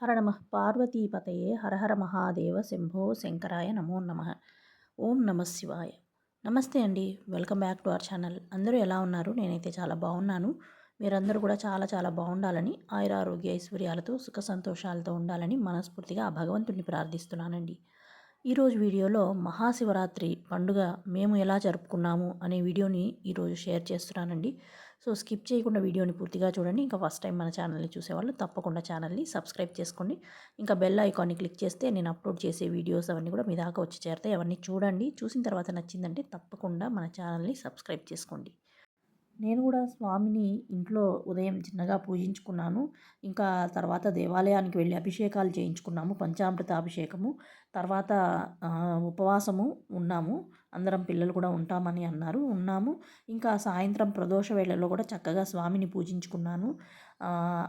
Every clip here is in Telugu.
హర నమ. పార్వతీపతయే హరహర మహాదేవ శంభో శంకరాయ నమో నమ. ఓం నమ శివాయ. నమస్తే అండి. Welcome back to our channel. అందరూ ఎలా ఉన్నారు? నేనైతే చాలా బాగున్నాను. మీరందరూ కూడా చాలా చాలా బాగుండాలని ఆయురారోగ్య ఐశ్వర్యాలతో సుఖ సంతోషాలతో ఉండాలని మనస్ఫూర్తిగా ఆ భగవంతుడిని ప్రార్థిస్తున్నానండి. ఈరోజు వీడియోలో మహాశివరాత్రి పండుగ మేము ఎలా జరుపుకున్నాము అనే వీడియోని ఈరోజు షేర్ చేస్తున్నానండి. సో స్కిప్ చేయకుండా వీడియోని పూర్తిగా చూడండి. ఇంకా ఫస్ట్ టైం మన ఛానల్ని చూసేవాళ్ళు తప్పకుండా ఛానల్ని సబ్స్క్రైబ్ చేసుకోండి. ఇంకా బెల్ ఐకాన్ని క్లిక్ చేస్తే నేను అప్లోడ్ చేసే వీడియోస్ అవన్నీ కూడా మీ దాకా వచ్చి చేరుతాయి. అవన్నీ చూడండి. చూసిన తర్వాత నచ్చిందంటే తప్పకుండా మన ఛానల్ని సబ్స్క్రైబ్ చేసుకోండి. నేను కూడా స్వామిని ఇంట్లో ఉదయం చిన్నగా పూజించుకున్నాను. ఇంకా తర్వాత దేవాలయానికి వెళ్ళి అభిషేకాలు చేయించుకున్నాము. పంచామృత అభిషేకము తర్వాత ఉపవాసము ఉన్నాము. అందరం పిల్లలు కూడా ఉంటామని అన్నారు. ఉన్నాము. ఇంకా సాయంత్రం ప్రదోష వేళల్లో కూడా చక్కగా స్వామిని పూజించుకున్నాను.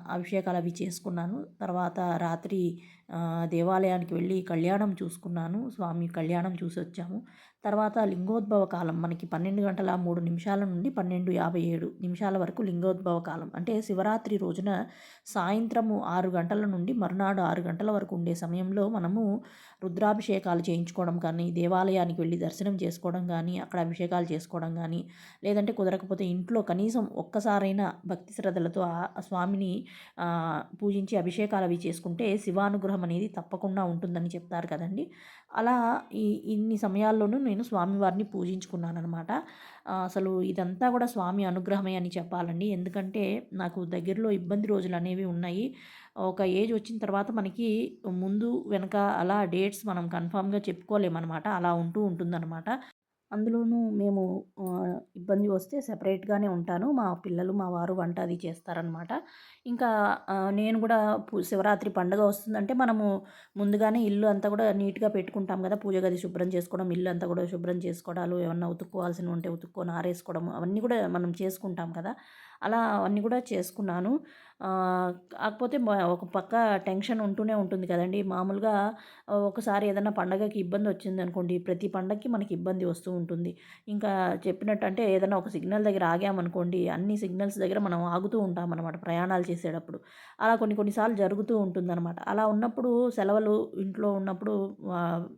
అభిషేకాలు అవి చేసుకున్నాను. తర్వాత రాత్రి దేవాలయానికి వెళ్ళి కళ్యాణం చూసుకున్నాను. స్వామి కళ్యాణం చూసి వచ్చాము తర్వాత లింగోద్భవ కాలం మనకి పన్నెండు గంటల మూడు నిమిషాల నుండి పన్నెండు యాభై ఏడు నిమిషాల వరకు లింగోద్భవ కాలం. అంటే శివరాత్రి రోజున సాయంత్రము ఆరు గంటల నుండి మరునాడు ఆరు గంటల వరకు ఉండే సమయంలో మనము రుద్రాభిషేకాలు చేయించుకోవడం కానీ దేవాలయానికి వెళ్ళి దర్శనం చేసుకోవడం కానీ అక్కడ అభిషేకాలు చేసుకోవడం కానీ లేదంటే కుదరకపోతే ఇంట్లో కనీసం ఒక్కసారైనా భక్తి శ్రద్ధలతో ఆ స్వామిని పూజించి అభిషేకాలు అవి చేసుకుంటే శివానుగ్రహం అనేది తప్పకుండా ఉంటుందని చెప్తారు కదండి. అలా ఈ ఇన్ని సమయాల్లోనూ నేను స్వామివారిని పూజించుకున్నాను అనమాట అసలు ఇదంతా కూడా స్వామి అనుగ్రహమే అని చెప్పాలండి. ఎందుకంటే నాకు దగ్గరలో ఇబ్బంది రోజులు అనేవి ఉన్నాయి. ఒక ఏజ్ వచ్చిన తర్వాత మనకి ముందు వెనక అలా డేట్స్ మనం కన్ఫామ్గా చెప్పుకోలేమన్నమాట. అలా ఉంటూ ఉంటుందన్నమాట. అందులోనూ మేము ఇబ్బంది వస్తే సెపరేట్గానే ఉంటాను. మా పిల్లలు మా వారు వంట అది చేస్తారనమాట ఇంకా నేను కూడా శివరాత్రి పండుగ వస్తుందంటే మనము ముందుగానే ఇల్లు అంతా కూడా నీట్గా పెట్టుకుంటాం కదా! పూజ గది శుభ్రం చేసుకోవడం ఇల్లు అంతా కూడా శుభ్రం చేసుకోవడాలు ఏమన్నా ఉతుక్కోవాల్సిన ఉంటే ఉతుక్కొని ఆరేసుకోవడం అవన్నీ కూడా మనం చేసుకుంటాం కదా! అలా అవన్నీ కూడా చేసుకున్నాను. కాకపోతే ఒక పక్క టెన్షన్ ఉంటూనే ఉంటుంది కదండి. మామూలుగా ఒకసారి ఏదైనా పండగకి ఇబ్బంది వచ్చింది అనుకోండి ప్రతి పండగకి మనకి ఇబ్బంది వస్తూ ఉంటుంది. ఇంకా చెప్పినట్టు అంటే ఏదైనా ఒక సిగ్నల్ దగ్గర ఆగామనుకోండి అన్ని సిగ్నల్స్ దగ్గర మనం ఆగుతూ ఉంటాం అనమాట ప్రయాణాలు చేసేటప్పుడు. అలా కొన్ని కొన్నిసార్లు జరుగుతూ ఉంటుందన్నమాట. అలా ఉన్నప్పుడు సెలవులు ఇంట్లో ఉన్నప్పుడు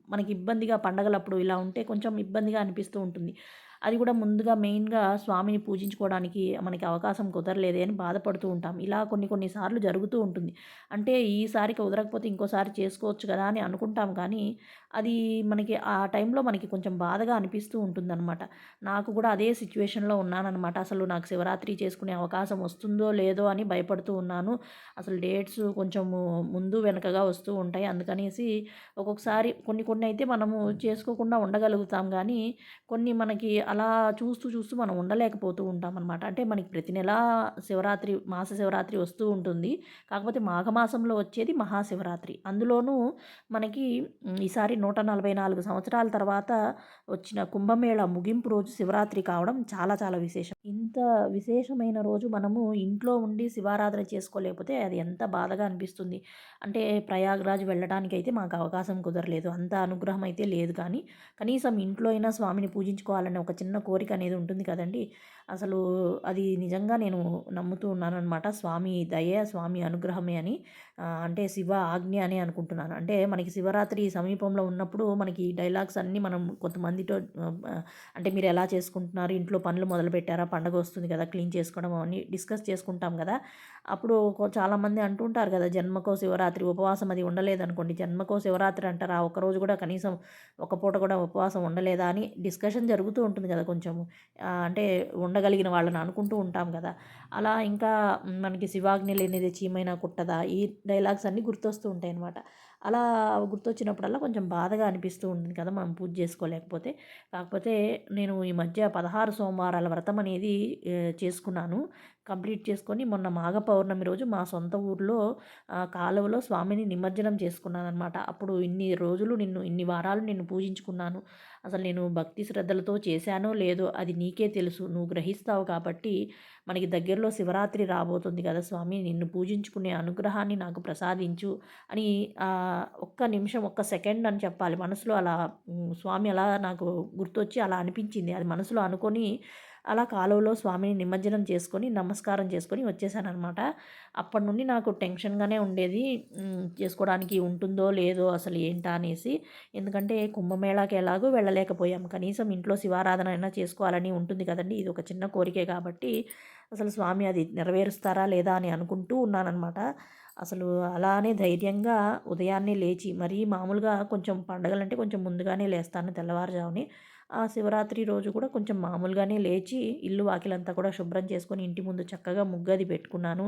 మనకి ఇబ్బందిగా పండగలప్పుడు ఇలా ఉంటే కొంచెం ఇబ్బందిగా అనిపిస్తూ ఉంటుంది. అది కూడా ముందుగా మెయిన్గా స్వామిని పూజించుకోవడానికి మనకి అవకాశం కుదరలేదే అని బాధపడుతూ ఉంటాం. ఇలా కొన్ని కొన్నిసార్లు జరుగుతూ ఉంటుంది. అంటే ఈసారికి కుదరకపోతే ఇంకోసారి చేసుకోవచ్చు కదా అని అనుకుంటాం కానీ అది మనకి ఆ టైంలో మనకి కొంచెం బాధగా అనిపిస్తూ ఉంటుందన్నమాట. నాకు కూడా అదే సిచ్యువేషన్లో ఉన్నానన్నమాట. అసలు నాకు శివరాత్రి చేసుకునే అవకాశం వస్తుందో లేదో అని భయపడుతూ ఉన్నాను. అసలు డేట్స్ కొంచెం ముందు వెనకగా వస్తూ ఉంటాయి. అందుకనేసి ఒక్కొక్కసారి కొన్ని కొన్ని అయితే మనము చేసుకోకుండా ఉండగలుగుతాం. కానీ కొన్ని మనకి అలా చూస్తూ చూస్తూ మనం ఉండలేకపోతూ ఉంటాం అనమాట అంటే మనకి ప్రతి నెల శివరాత్రి మాస శివరాత్రి వస్తూ ఉంటుంది. కాకపోతే మాఘమాసంలో వచ్చేది మహాశివరాత్రి. అందులోనూ మనకి ఈసారి నూట నలభై నాలుగు సంవత్సరాల తర్వాత వచ్చిన కుంభమేళ ముగింపు రోజు శివరాత్రి కావడం చాలా చాలా విశేషం. ఇంత విశేషమైన రోజు మనము ఇంట్లో ఉండి శివారాధన చేసుకోలేకపోతే అది ఎంత బాధగా అనిపిస్తుంది. అంటే ప్రయాగ్రాజ్ వెళ్ళడానికి అయితే మాకు అవకాశం కుదరలేదు. అంత అనుగ్రహం అయితే లేదు కానీ కనీసం ఇంట్లో అయినా స్వామిని పూజించుకోవాలనే ఒక చిన్న కోరిక అనేది ఉంటుంది కదండి. అసలు అది నిజంగా నేను నమ్ముతూ ఉన్నాను అనమాట స్వామి దయ స్వామి అనుగ్రహమే అని. అంటే శివ ఆజ్ఞ అని అనుకుంటున్నాను. అంటే మనకి శివరాత్రి సమీపంలో ఉన్నప్పుడు మనకి డైలాగ్స్ అన్నీ మనం కొంతమందితో అంటే మీరు ఎలా చేసుకుంటున్నారు ఇంట్లో పనులు మొదలు పెట్టారా పండగ వస్తుంది కదా క్లీన్ చేసుకోవడం అవన్నీ డిస్కస్ చేసుకుంటాం కదా. అప్పుడు చాలామంది అంటుంటారు కదా జన్మకో శివరాత్రి ఉపవాసం అది ఉండలేదనుకోండి. జన్మకో శివరాత్రి అంటారా ఒకరోజు కూడా కనీసం ఒక పూట కూడా ఉపవాసం ఉండలేదా అని డిస్కషన్ జరుగుతూ ఉంటుంది కదా కొంచెము. అంటే ఉండగలిగిన వాళ్ళని అనుకుంటూ ఉంటాం కదా. అలా ఇంకా మనకి శివాగ్ని లేనిది చీమైనా కుట్టదా? ఈ డైలాగ్స్ అన్నీ గుర్తొస్తూ ఉంటాయి అనమాట అలా గుర్తొచ్చినప్పుడల్లా కొంచెం బాధగా అనిపిస్తూ ఉంటుంది కదా! మనం పూజ చేసుకోలేకపోతే. కాకపోతే నేను ఈ మధ్య పదహారు సోమవారాల వ్రతం అనేది చేసుకున్నాను. కంప్లీట్ చేసుకొని మొన్న మాఘ పౌర్ణమి రోజు మా సొంత ఊర్లో కాలువలో స్వామిని నిమజ్జనం చేసుకున్నాను అనమాట అప్పుడు ఇన్ని రోజులు నిన్ను ఇన్ని వారాలు నిన్ను పూజించుకున్నాను. అసలు నేను భక్తి శ్రద్ధలతో చేశానో లేదో అది నీకే తెలుసు. నువ్వు గ్రహిస్తావు కాబట్టి మనకి దగ్గరలో శివరాత్రి రాబోతుంది కదా స్వామి నిన్ను పూజించుకునే అనుగ్రహాన్ని నాకు ప్రసాదించు అని ఒక్క నిమిషం ఒక్క సెకండ్ అని చెప్పాలి. మనసులో అలా స్వామి అలా నాకు గుర్తొచ్చి అలా అనిపించింది. అది మనసులో అనుకొని అలా కాలువలో స్వామిని నిమజ్జనం చేసుకొని నమస్కారం చేసుకొని వచ్చేసానమాట అప్పటి నుండి నాకు టెన్షన్గానే ఉండేది. చేసుకోవడానికి ఉంటుందో లేదో అసలు ఏంటా అనేసి. ఎందుకంటే కుంభమేళాకి ఎలాగో వెళ్ళలేకపోయాం. కనీసం ఇంట్లో శివారాధన అయినా చేసుకోవాలని ఉంటుంది కదండి. ఇది ఒక చిన్న కోరికే కాబట్టి అసలు స్వామి అది నెరవేరుస్తారా లేదా అని అనుకుంటూ ఉన్నానన్నమాట. అసలు అలానే ధైర్యంగా ఉదయాన్నే లేచి మరీ మామూలుగా కొంచెం పండగలంటే కొంచెం ముందుగానే లేస్తాను తెల్లవారుజాముని. ఆ శివరాత్రి రోజు కూడా కొంచెం మామూలుగానే లేచి ఇల్లు వాకిలంతా కూడా శుభ్రం చేసుకొని ఇంటి ముందు చక్కగా ముగ్గది పెట్టుకున్నాను.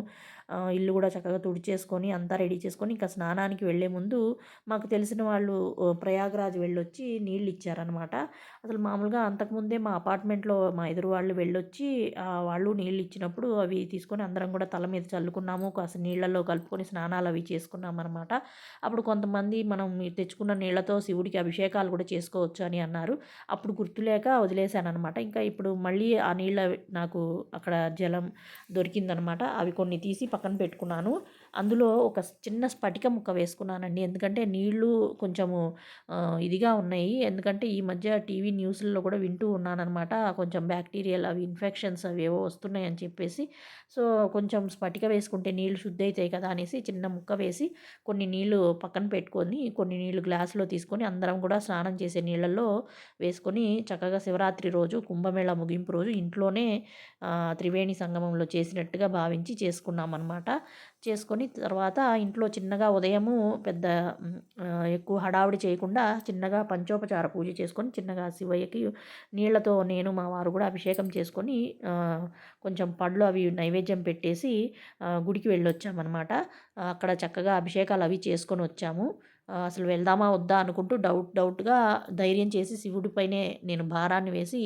ఇల్లు కూడా చక్కగా తుడిచేసుకొని అంతా రెడీ చేసుకొని ఇంకా స్నానానికి వెళ్ళే ముందు మాకు తెలిసిన వాళ్ళు ప్రయాగరాజ్ వెళ్ళొచ్చి నీళ్ళు ఇచ్చారనమాట అసలు మామూలుగా అంతకుముందే మా అపార్ట్మెంట్లో మా ఎదురు వాళ్ళు వెళ్ళొచ్చి వాళ్ళు నీళ్ళు ఇచ్చినప్పుడు అవి తీసుకొని అందరం కూడా తల మీద చల్లుకున్నాము. కాస్త నీళ్ళల్లో కలుపుకొని స్నానాలు అవి చేసుకున్నాం అనమాట అప్పుడు కొంతమంది మనం తెచ్చుకున్న నీళ్ళతో శివుడికి అభిషేకాలు కూడా చేసుకోవచ్చు అని అన్నారు. అప్పుడు అప్పుడు గుర్తులేక వదిలేశాను అనమాట ఇంకా ఇప్పుడు మళ్ళీ ఆ నీళ్ళ నాకు అక్కడ జలం దొరికిందనమాట. అవి కొన్ని తీసి పక్కన పెట్టుకున్నాను. అందులో ఒక చిన్న స్ఫటిక ముక్క వేసుకున్నానండి. ఎందుకంటే నీళ్ళు కొంచెము ఇదిగా ఉన్నాయి. ఎందుకంటే ఈ మధ్య టీవీ న్యూస్లలో కూడా వింటూ ఉన్నానమాట కొంచెం బ్యాక్టీరియల్ అవి ఇన్ఫెక్షన్స్ అవి ఏవో వస్తున్నాయి అని చెప్పేసి. సో కొంచెం స్ఫటిక వేసుకుంటే నీళ్ళు శుద్ధి అవుతాయి కదా అనేసి చిన్న ముక్క వేసి కొన్ని నీళ్ళు పక్కన పెట్టుకొని కొన్ని నీళ్ళు గ్లాసులో తీసుకొని అందరం కూడా స్నానం చేసే నీళ్ళల్లో వేసుకొని చక్కగా శివరాత్రి రోజు కుంభమేళ ముగింపు రోజు ఇంట్లోనే త్రివేణి సంగమంలో చేసినట్టుగా భావించి చేసుకున్నాం అనమాట చేసుకొని తర్వాత ఇంట్లో చిన్నగా ఉదయము పెద్ద ఎక్కువ హడావిడి చేయకుండా చిన్నగా పంచోపచార పూజ చేసుకొని చిన్నగా శివయ్యకి నీళ్ళతో నేను మా వారు కూడా అభిషేకం చేసుకొని కొంచెం పళ్ళు అవి నైవేద్యం పెట్టేసి గుడికి వెళ్ళొచ్చామన్నమాట. అక్కడ చక్కగా అభిషేకాలు అవి చేసుకొని వచ్చాము. అసలు వెళ్దామా వద్దా అనుకుంటూ డౌట్ డౌట్గా ధైర్యం చేసి శివుడిపైనే నేను భారాన్ని వేసి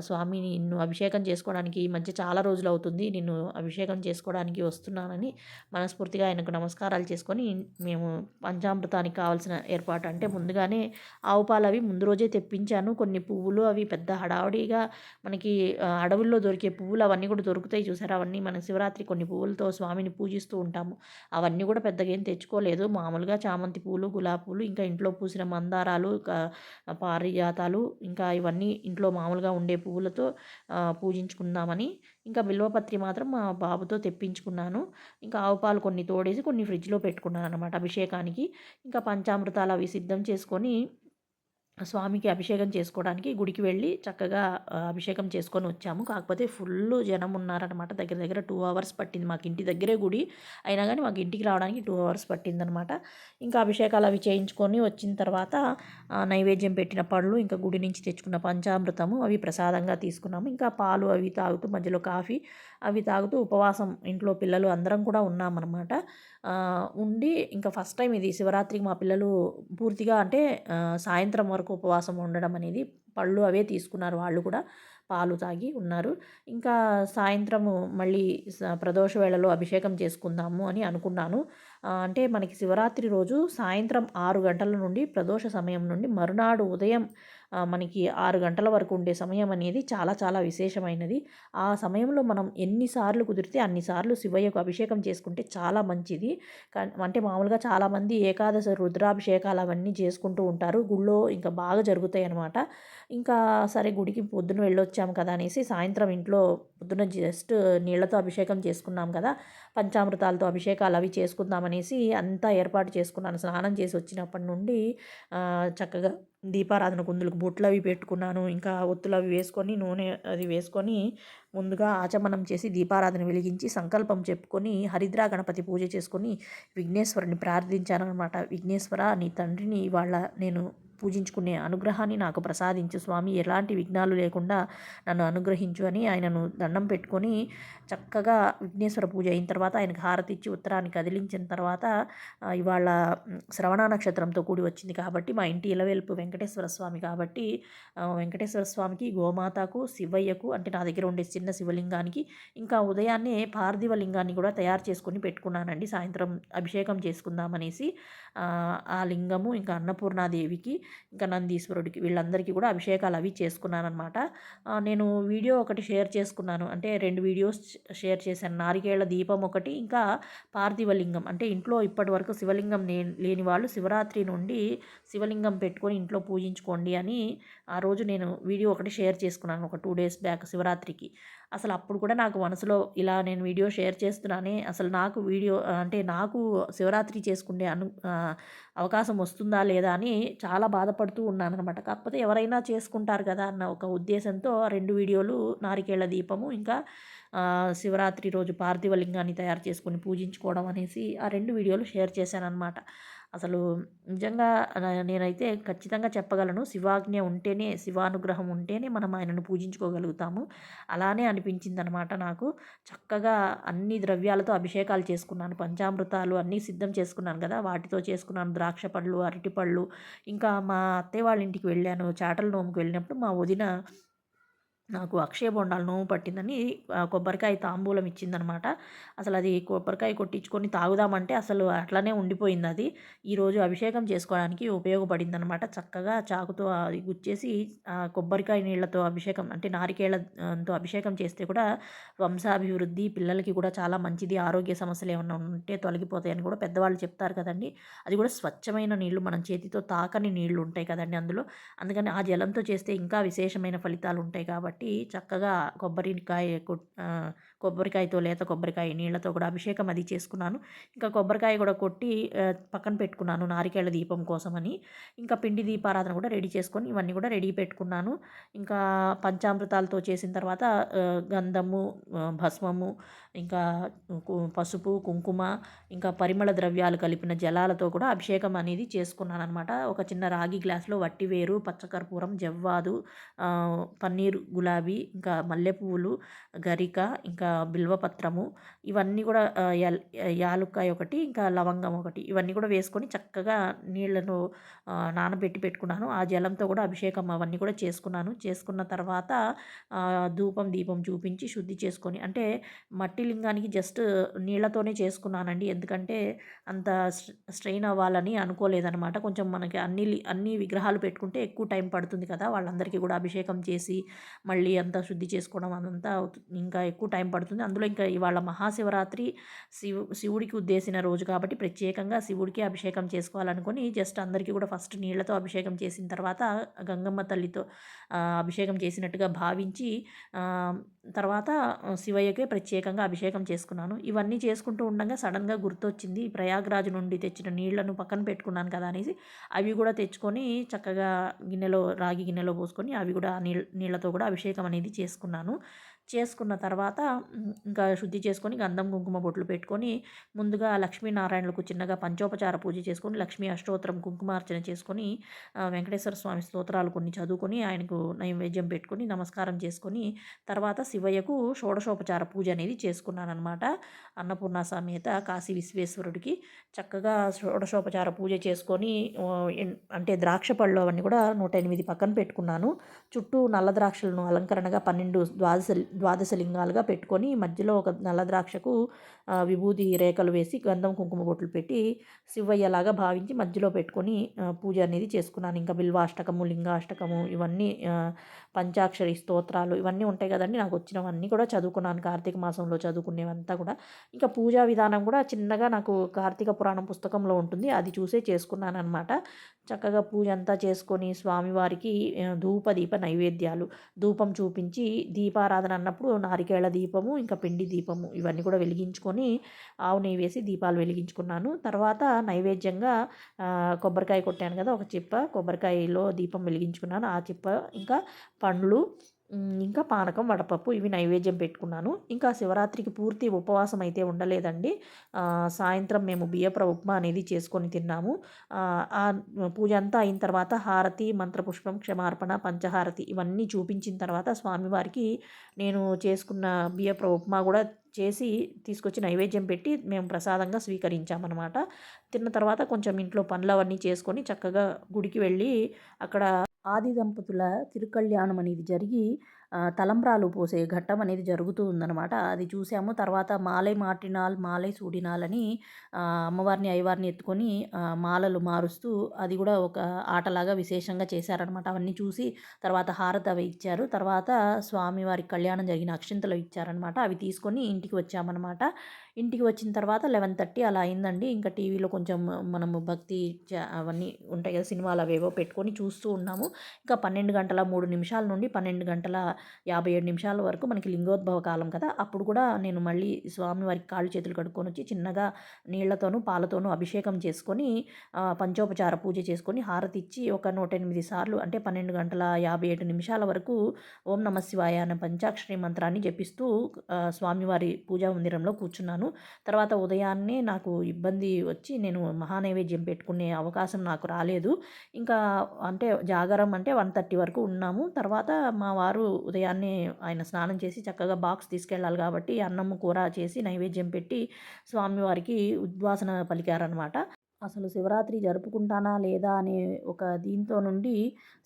స్వామి నిన్ను అభిషేకం చేసుకోవడానికి ఈ మధ్య చాలా రోజులు అవుతుంది నిన్ను అభిషేకం చేసుకోవడానికి వస్తున్నానని మనస్ఫూర్తిగా ఆయనకు నమస్కారాలు చేసుకొని మేము పంచామృతానికి కావాల్సిన ఏర్పాటు అంటే ముందుగానే ఆవు పాలు అవి ముందు రోజే తెప్పించాను. కొన్ని పువ్వులు అవి పెద్ద హడావుడిగా మనకి అడవుల్లో దొరికే పువ్వులు అవన్నీ కూడా దొరుకుతాయి చూసారా? అవన్నీ మన శివరాత్రి కొన్ని పువ్వులతో స్వామిని పూజిస్తూ ఉంటాము. అవన్నీ కూడా పెద్దగా ఏం తెచ్చుకోలేదు. మామూలుగా చామంతి పూలు గులాబీ పూలు ఇంకా ఇంట్లో పూసిన మందారాలు పారిజాతాలు ఇంకా ఇవన్నీ ఇంట్లో మామూలుగా ఉండే పువ్వులతో పూజించుకుందామని. ఇంకా బిల్వపత్రి మాత్రం మా బాబుతో తెప్పించుకున్నాను. ఇంకా ఆవుపాలు కొన్ని తోడేసి కొన్ని ఫ్రిడ్జ్లో పెట్టుకున్నాను అనమాట అభిషేకానికి. ఇంకా పంచామృతాలు అవి సిద్ధం చేసుకొని స్వామికి అభిషేకం చేసుకోవడానికి గుడికి వెళ్ళి చక్కగా అభిషేకం చేసుకొని వచ్చాము. కాకపోతే ఫుల్ జనం ఉన్నారనమాట దగ్గర దగ్గర టూ అవర్స్ పట్టింది. మాకు ఇంటి దగ్గరే గుడి అయినా కానీ మాకు ఇంటికి రావడానికి టూ అవర్స్ పట్టిందనమాట ఇంకా అభిషేకాలు అవి చేయించుకొని వచ్చిన తర్వాత నైవేద్యం పెట్టిన పళ్ళు ఇంకా గుడి నుంచి తెచ్చుకున్న పంచామృతము అవి ప్రసాదంగా తీసుకున్నాము. ఇంకా పాలు అవి తాగుతూ మధ్యలో కాఫీ అవి తాగుతూ ఉపవాసం ఇంట్లో పిల్లలు అందరం కూడా ఉన్నామన్నమాట. ఉండి ఇంకా ఫస్ట్ టైం ఇది శివరాత్రికి మా పిల్లలు పూర్తిగా అంటే సాయంత్రం వరకు ఉపవాసం ఉండడం అనేది పళ్ళు అవే తీసుకున్నారు వాళ్ళు కూడా పాలు తాగి ఉన్నారు. ఇంకా సాయంత్రము మళ్ళీ ప్రదోష వేళలో అభిషేకం చేసుకుందాము అని అనుకున్నాను. అంటే మనకి శివరాత్రి రోజు సాయంత్రం ఆరు గంటల నుండి ప్రదోష సమయం నుండి మరునాడు ఉదయం మనకి ఆరు గంటల వరకు ఉండే సమయం అనేది చాలా చాలా విశేషమైనది. ఆ సమయంలో మనం ఎన్నిసార్లు కుదిరితే అన్నిసార్లు శివయ్యకు అభిషేకం చేసుకుంటే చాలా మంచిది. అంటే మామూలుగా చాలామంది ఏకాదశ రుద్రాభిషేకాలు అవన్నీ చేసుకుంటూ ఉంటారు. గుళ్ళో ఇంకా బాగా జరుగుతాయి అనమాట ఇంకా సరే గుడికి పొద్దున వెళ్ళొచ్చాము కదా అనేసి సాయంత్రం ఇంట్లో పొద్దున జస్ట్ నీళ్ళతో అభిషేకం చేసుకున్నాం కదా పంచామృతాలతో అభిషేకాలు అవి చేసుకుందామనేసి అంతా ఏర్పాటు చేసుకున్నాను. స్నానం చేసి వచ్చినప్పటి నుండి చక్కగా దీపారాధన కుందులకు బొట్లు అవి పెట్టుకున్నాను. ఇంకా ఒత్తులు అవి వేసుకొని నూనె అది వేసుకొని ముందుగా ఆచమనం చేసి దీపారాధన వెలిగించి సంకల్పం చెప్పుకొని హరిద్రా గణపతి పూజ చేసుకొని విఘ్నేశ్వరుని ప్రార్థించాను అనమాట విఘ్నేశ్వర నీ తండ్రిని వాళ్ళ నేను పూజించుకునే అనుగ్రహాన్ని నాకు ప్రసాదించు స్వామి. ఎలాంటి విఘ్నాలు లేకుండా నన్ను అనుగ్రహించు అని ఆయనను దండం పెట్టుకొని చక్కగా విఘ్నేశ్వర పూజ అయిన తర్వాత ఆయనకు హారతి ఇచ్చి ఉత్తరాన్ని కదిలించిన తర్వాత ఇవాళ శ్రవణ నక్షత్రంతో కూడి వచ్చింది కాబట్టి మా ఇంటి ఇలవేల్పు వెంకటేశ్వర స్వామి కాబట్టి వెంకటేశ్వర స్వామికి గోమాతకు శివయ్యకు అంటే నా దగ్గర ఉండే చిన్న శివలింగానికి ఇంకా ఉదయాన్నే పార్థివ లింగాన్ని కూడా తయారు చేసుకొని పెట్టుకున్నానండి. సాయంత్రం అభిషేకం చేసుకుందామనేసి ఆ లింగము ఇంకా అన్నపూర్ణాదేవికి ఇంకా నందీశ్వరుడికి వీళ్ళందరికీ కూడా అభిషేకాలు అవి చేసుకున్నాను అనమాట నేను వీడియో ఒకటి షేర్ చేసుకున్నాను. అంటే రెండు వీడియోస్ షేర్ చేశాను. నారికేళ్ళ దీపం ఒకటి ఇంకా పార్థివలింగం. అంటే ఇంట్లో ఇప్పటి వరకు శివలింగం లేని వాళ్ళు శివరాత్రి నుండి శివలింగం పెట్టుకొని ఇంట్లో పూజించుకోండి అని ఆ రోజు నేను వీడియో ఒకటి షేర్ చేసుకున్నాను ఒక టూ డేస్ బ్యాక్ శివరాత్రికి. అసలు అప్పుడు కూడా నాకు మనసులో ఇలా నేను వీడియో షేర్ చేస్తున్నానే అసలు నాకు వీడియో అంటే నాకు శివరాత్రి చేసుకునే అను అవకాశం వస్తుందా లేదా అని చాలా బాధపడుతూ ఉన్నాను అనమాట కాకపోతే ఎవరైనా చేసుకుంటారు కదా అన్న ఒక ఉద్దేశంతో రెండు వీడియోలు నారికేళ్ళ దీపము ఇంకా శివరాత్రి రోజు పార్థివలింగాన్ని తయారు చేసుకొని పూజించుకోవడం అనేసి ఆ రెండు వీడియోలు షేర్ చేశాను అనమాట అసలు నిజంగా నేనైతే ఖచ్చితంగా చెప్పగలను. శివాజ్ఞ ఉంటేనే శివానుగ్రహం ఉంటేనే మనం ఆయనను పూజించుకోగలుగుతాము. అలానే అనిపించింది అనమాట నాకు. చక్కగా అన్ని ద్రవ్యాలతో అభిషేకాలు చేసుకున్నాను. పంచామృతాలు అన్నీ సిద్ధం చేసుకున్నాను కదా. వాటితో చేసుకున్నాను. ద్రాక్ష పళ్ళు అరటిపళ్ళు ఇంకా మా అత్తయ్య వాళ్ళ ఇంటికి వెళ్ళాను. చాటల నోముకి వెళ్ళినప్పుడు మా వదిన నాకు అక్షయ బొండాలు నోము పట్టిందని కొబ్బరికాయ తాంబూలం ఇచ్చిందనమాట. అసలు అది కొబ్బరికాయ కొట్టించుకొని తాగుదామంటే అసలు అట్లనే ఉండిపోయింది అది ఈరోజు అభిషేకం చేసుకోవడానికి ఉపయోగపడిందనమాట. చక్కగా చాకుతో అది గుచ్చేసి కొబ్బరికాయ నీళ్ళతో అభిషేకం అంటే నారికేళ్ళతో అభిషేకం చేస్తే కూడా వంశాభివృద్ధి పిల్లలకి కూడా చాలా మంచిది ఆరోగ్య సమస్యలు ఏమైనా ఉంటే తొలగిపోతాయని కూడా పెద్దవాళ్ళు చెప్తారు కదండి. అది కూడా స్వచ్ఛమైన నీళ్ళు మనం చేతితో తాకని నీళ్ళు ఉంటాయి కదండి అందులో. అందుకని ఆ జలంతో చేస్తే ఇంకా విశేషమైన ఫలితాలు ఉంటాయి కాబట్టి కాబట్టి చక్కగా కొబ్బరికాయ కొబ్బరికాయతో లేత కొబ్బరికాయ నీళ్ళతో కూడా అభిషేకం అది చేసుకున్నాను. ఇంకా కొబ్బరికాయ కూడా కొట్టి పక్కన పెట్టుకున్నాను నారికేళ్ళ దీపం కోసమని. ఇంకా పిండి దీపారాధన కూడా రెడీ చేసుకొని ఇవన్నీ కూడా రెడీ పెట్టుకున్నాను. ఇంకా పంచామృతాలతో చేసిన తర్వాత గంధము భస్మము ఇంకా పసుపు కుంకుమ ఇంకా పరిమళ ద్రవ్యాలు కలిపిన జలాలతో కూడా అభిషేకం అనేది చేసుకున్నాను అనమాట ఒక చిన్న రాగి గ్లాస్లో వట్టివేరు పచ్చకర్పూరం జవ్వాదు పన్నీర్ గులాబీ ఇంకా మల్లెపువ్వులు గరిక ఇంకా బిల్వపత్రము ఇవన్నీ కూడా యాలుక్కాయ ఒకటి ఇంకా లవంగం ఒకటి ఇవన్నీ కూడా వేసుకొని చక్కగా నీళ్ళను నానబెట్టి పెట్టుకున్నాను. ఆ జలంతో కూడా అభిషేకం అవన్నీ కూడా చేసుకున్నాను. చేసుకున్న తర్వాత ధూపం దీపం చూపించి శుద్ధి చేసుకొని అంటే మట్టి లింగానికి జస్ట్ నీళ్ళతోనే చేసుకున్నానండి. ఎందుకంటే అంత స్ట్రెయిన్ అవ్వాలని అనుకోలేదనమాట కొంచెం మనకి అన్ని అన్ని విగ్రహాలు పెట్టుకుంటే ఎక్కువ టైం పడుతుంది కదా. వాళ్ళందరికీ కూడా అభిషేకం చేసి మళ్ళీ అంతా శుద్ధి చేసుకోవడం అదంతా ఇంకా ఎక్కువ టైం పడుతుంది. అందులో ఇంకా ఇవాళ మహాశివరాత్రి శివు శివుడికి ఉద్దేశిన రోజు కాబట్టి ప్రత్యేకంగా శివుడికి అభిషేకం చేసుకోవాలనుకుని జస్ట్ అందరికీ కూడా ఫస్ట్ నీళ్ళతో అభిషేకం చేసిన తర్వాత గంగమ్మ తల్లితో అభిషేకం చేసినట్టుగా భావించి తర్వాత శివయ్యకే ప్రత్యేకంగా అభిషేకం చేసుకున్నాను. ఇవన్నీ చేసుకుంటూ ఉండగా సడన్గా గుర్తొచ్చింది ప్రయాగ్రాజు నుండి తెచ్చిన నీళ్ళను పక్కన పెట్టుకున్నాను కదా అనేసి అవి కూడా తెచ్చుకొని చక్కగా గిన్నెలో రాగి గిన్నెలో పోసుకొని అవి కూడా నీళ్ళ నీళ్ళతో కూడా అభిషేకం అనేది చేసుకున్నాను. చేసుకున్న తర్వాత ఇంకా శుద్ధి చేసుకొని గంధం కుంకుమ బొట్లు పెట్టుకొని ముందుగా లక్ష్మీనారాయణలకు చిన్నగా పంచోపచార పూజ చేసుకొని లక్ష్మీ అష్టోత్తరం కుంకుమార్చన చేసుకొని వెంకటేశ్వర స్వామి స్తోత్రాలు కొన్ని చదువుకొని ఆయనకు నైవేద్యం పెట్టుకొని నమస్కారం చేసుకొని తర్వాత శివయ్యకు షోడశోపచార పూజ అనేది చేసుకున్నానమాట అన్నపూర్ణ సమేత కాశీ విశ్వేశ్వరుడికి చక్కగా షోడశోపచార పూజ చేసుకొని అంటే ద్రాక్ష పళ్ళు అవన్నీ కూడా నూట ఎనిమిది పక్కన పెట్టుకున్నాను. చుట్టూ నల్ల ద్రాక్షలను అలంకరణగా పన్నెండు ద్వాదశ ద్వాదశ లింగాలుగా పెట్టుకొని మధ్యలో ఒక నల్ల ద్రాక్షకు విభూతి రేఖలు వేసి గంధం కుంకుమ బొట్లు పెట్టి శివయ్యలాగా భావించి మధ్యలో పెట్టుకొని పూజ అనేది చేసుకున్నాను. ఇంకా బిల్వాష్టకము లింగాష్టకము ఇవన్నీ పంచాక్షరి స్తోత్రాలు ఇవన్నీ ఉంటాయి కదండి. నాకు వచ్చినవన్నీ కూడా చదువుకున్నాను. కార్తీక మాసంలో చదువుకునేవంతా కూడా. ఇంకా పూజా విధానం కూడా చిన్నగా నాకు కార్తీక పురాణం పుస్తకంలో ఉంటుంది. అది చూసే చేసుకున్నాను అనమాట చక్కగా పూజ అంతా చేసుకొని స్వామివారికి ధూప దీప నైవేద్యాలు ధూపం చూపించి దీపారాధన అన్నప్పుడు నారికేళ దీపము ఇంకా పిండి దీపము ఇవన్నీ కూడా వెలిగించుకొని ఆవు నెయ్యి వేసి దీపాలు వెలిగించుకున్నాను. తర్వాత నైవేద్యంగా కొబ్బరికాయ కొట్టాను కదా ఒక చిప్ప. కొబ్బరికాయలో దీపం వెలిగించుకున్నాను. ఆ చిప్ప ఇంకా పండ్లు ఇంకా పానకం వడపప్పు ఇవి నైవేద్యం పెట్టుకున్నాను. ఇంకా శివరాత్రికి పూర్తి ఉపవాసం అయితే ఉండలేదండి. సాయంత్రం మేము బియ్యప్ర ఉప్మా అనేది చేసుకొని తిన్నాము. ఆ పూజ అంతా అయిన తర్వాత హారతి మంత్రపుష్పం క్షమార్పణ పంచహారతి ఇవన్నీ చూపించిన తర్వాత స్వామివారికి నేను చేసుకున్న బియ్యప్ర ఉప్మా కూడా చేసి తీసుకొచ్చి నైవేద్యం పెట్టి మేము ప్రసాదంగా స్వీకరించామన్నమాట. తిన్న తర్వాత కొంచెం ఇంట్లో పనులు అవన్నీ చేసుకొని చక్కగా గుడికి వెళ్ళి అక్కడ ఆది దంపతుల తిరుకళ్యాణం అనేది జరిగి తలంబ్రాలు పోసే ఘట్టం అనేది జరుగుతూ ఉందన్నమాట. అది చూసాము. తర్వాత మాలై మాటినాల్ మాలై సూడినాల్ అని అమ్మవారిని అయ్యవారిని ఎత్తుకొని మాలలు మారుస్తూ అది కూడా ఒక ఆటలాగా విశేషంగా చేశారనమాట అవన్నీ చూసి తర్వాత హారత అవి ఇచ్చారు. తర్వాత స్వామివారి కళ్యాణం జరిగిన అక్షింతలు ఇచ్చారనమాట అవి తీసుకొని ఇంటికి వచ్చామన్నమాట. ఇంటికి వచ్చిన తర్వాత లెవెన్ థర్టీ అలా అయిందండి. ఇంకా టీవీలో కొంచెం మనము భక్తి అవన్నీ ఉంటాయి కదా సినిమాలు అవేవో పెట్టుకొని చూస్తూ ఉన్నాము. ఇంకా పన్నెండు గంటల మూడు నిమిషాల నుండి పన్నెండు గంటల యాభై ఏడు నిమిషాల వరకు మనకి లింగోద్భవ కాలం కదా. అప్పుడు కూడా నేను మళ్ళీ స్వామివారికి కాళ్ళు చేతులు కడుక్కొని వచ్చి చిన్నగా నీళ్ళతోనూ పాలతోనూ అభిషేకం చేసుకొని పంచోపచార పూజ చేసుకొని హారతి ఇచ్చి ఒక నూట ఎనిమిది సార్లు అంటే పన్నెండు గంటల యాభై ఏడు నిమిషాల వరకు ఓం నమ శివాయ అనే పంచాక్షరి మంత్రాన్ని జపిస్తూ స్వామివారి పూజా మందిరంలో కూర్చున్నాను. తర్వాత ఉదయాన్నే నాకు ఇబ్బంది వచ్చి నేను మహానైవేద్యం పెట్టుకునే అవకాశం నాకు రాలేదు. ఇంకా అంటే జాగారం అంటే వన్ థర్టీ వరకు ఉన్నాము. తర్వాత మా వారు ఉదయాన్నే ఆయన స్నానం చేసి చక్కగా బాక్స్ తీసుకెళ్ళాలి కాబట్టి అన్నము కూర చేసి నైవేద్యం పెట్టి స్వామివారికి ఉద్వాసన పలికారనమాట అసలు శివరాత్రి జరుపుకుంటానా లేదా అనే ఒక దీంతో నుండి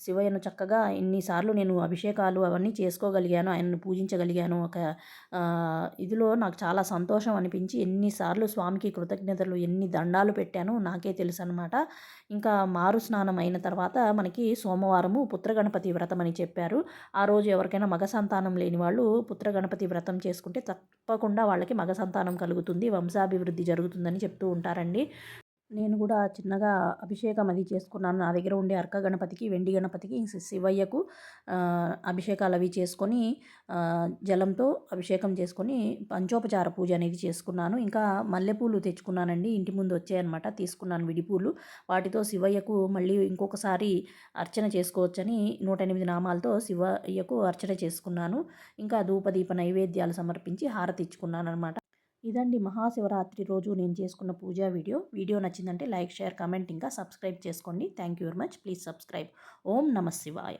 శివయ్యను చక్కగా ఎన్నిసార్లు నేను అభిషేకాలు అవన్నీ చేసుకోగలిగాను ఆయనను పూజించగలిగాను. ఒక ఇదిలో నాకు చాలా సంతోషం అనిపించి ఎన్నిసార్లు స్వామికి కృతజ్ఞతలు ఎన్ని దండాలు పెట్టాను నాకే తెలుసు అనమాట ఇంకా మారు స్నానం అయిన తర్వాత మనకి సోమవారము పుత్రగణపతి వ్రతం అని చెప్పారు. ఆ రోజు ఎవరికైనా మగ సంతానం లేని వాళ్ళు పుత్రగణపతి వ్రతం చేసుకుంటే తప్పకుండా వాళ్ళకి మగ సంతానం కలుగుతుంది వంశాభివృద్ధి జరుగుతుందని చెప్తూ ఉంటారండి. నేను కూడా చిన్నగా అభిషేకం అది చేసుకున్నాను. నా దగ్గర ఉండే అర్క గణపతికి వెండి గణపతికి శివయ్యకు అభిషేకాలు అవి చేసుకొని జలంతో అభిషేకం చేసుకొని పంచోపచార పూజ అనేది చేసుకున్నాను. ఇంకా మల్లెపూలు తెచ్చుకున్నానండి. ఇంటి ముందు వచ్చాయన్నమాట. తీసుకున్నాను విడిపూలు. వాటితో శివయ్యకు మళ్ళీ ఇంకొకసారి అర్చన చేసుకోవచ్చని నూట ఎనిమిది నామాలతో శివయ్యకు అర్చన చేసుకున్నాను. ఇంకా ధూపదీప నైవేద్యాలు సమర్పించి హారతి ఇచ్చుకున్నాను అనమాట ఇదండి మహాశివరాత్రి రోజు నేను చేసుకున్న పూజా వీడియో. వీడియో నచ్చిందంటే లైక్ షేర్ కమెంట్ ఇంకా సబ్స్క్రైబ్ చేసుకోండి. Thank you very much. Please subscribe. ఓం నమ శివాయ.